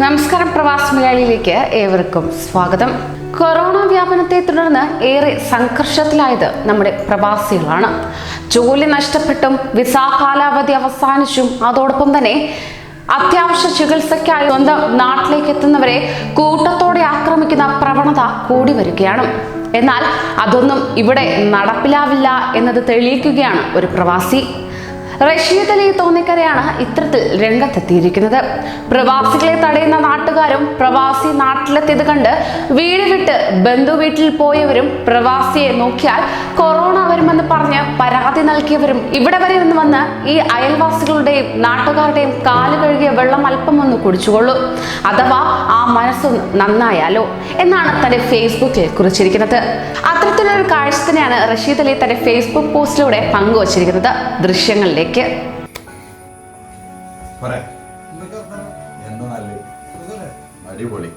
നമസ്കാരം പ്രവാസി മലയാളിയിലേക്ക് ഏവർക്കും സ്വാഗതം. കൊറോണ വ്യാപനത്തെ തുടർന്ന് ഏറെ സംഘർഷത്തിലായത് നമ്മുടെ പ്രവാസികളാണ്. ജോലി നഷ്ടപ്പെട്ടും വിസ കാലാവധി അവസാനിച്ചും അതോടൊപ്പം തന്നെ അത്യാവശ്യ ചികിത്സയ്ക്കായി സ്വന്തം നാട്ടിലേക്ക് എത്തുന്നവരെ കൂട്ടത്തോടെ ആക്രമിക്കുന്ന പ്രവണത കൂടി വരികയാണ്. എന്നാൽ അതൊന്നും ഇവിടെ നടപ്പിലാവില്ല എന്നത് തെളിയിക്കുകയാണ് ഒരു പ്രവാസി. റഷീദ് അലി തോന്നിക്കരയാണ് ഇത്തരത്തിൽ രംഗത്തെത്തിയിരിക്കുന്നത്. പ്രവാസികളെ തടയുന്ന നാട്ടുകാരും പ്രവാസി നാട്ടിലെത്തിയത് കണ്ട് വീട് വിട്ട് ബന്ധു വീട്ടിൽ പോയവരും പ്രവാസിയെ നോക്കിയാൽ കൊറോണ വരുമെന്ന് പറഞ്ഞ് പരാതി നൽകിയവരും ഇവിടെ വരെ ഒന്ന് വന്ന് ഈ അയൽവാസികളുടെയും നാട്ടുകാരുടെയും കാൽ കഴുകിയ വെള്ളം അല്പം ഒന്ന് കുടിച്ചുകൊള്ളൂ. അഥവാ ആ മനസ്സ് നന്നായാലോ എന്നാണ് തന്റെ ഫേസ്ബുക്കിൽ കുറിച്ചിരിക്കുന്നത്. അത്തരത്തിലൊരു കാഴ്ച തന്നെയാണ് റഷീദ് അലി തന്റെ ഫേസ്ബുക്ക് പോസ്റ്റിലൂടെ പങ്കുവച്ചിരിക്കുന്നത്. ദൃശ്യങ്ങളിലേക്ക്? അടിപൊളി.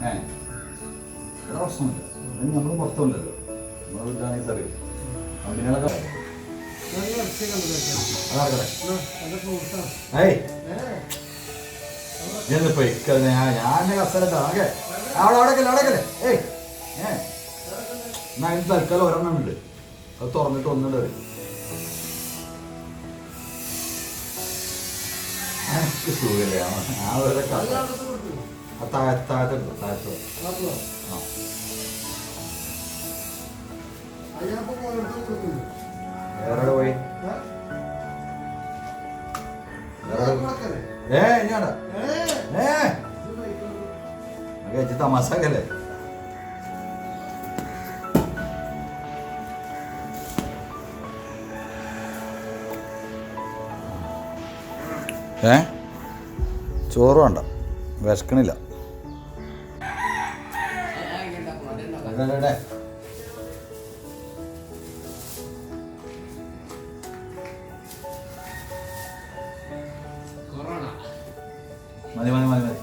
അതാർക്കട്ടെ എന്നാ, പ്രശ്നമില്ല അല്ലെങ്കിൽ നമ്മൾ പുറത്തുണ്ടല്ലോ നമ്മളെ വീട്ടിലാണെങ്കിൽ പോയി ഞാൻ ഞാൻ കസരട്ടോ ആകെ അവിടെ അവിടെ അവിടെ ഏയ് ഏ എന്നാ അതിന് തൽക്കാലം ഒരെണ്ണം ഉണ്ട് അത് തുറന്നിട്ട് ഒന്നുണ്ട് അത്. എനിക്ക് സുഖമില്ല ആ ഒരു കഥ താഴത്ത് താഴത്ത് ആക്കുവാ. ആ. വേറെ പോയി ഏ? അത് ഞാടാ ഏ, ഇത് കഴിക്കുന്നു. തമാശക്കല്ലേ ഏ? ചോറ് വേണ്ട. വിശക്കണില്ല. എടെ. മതി മതി മതി മതി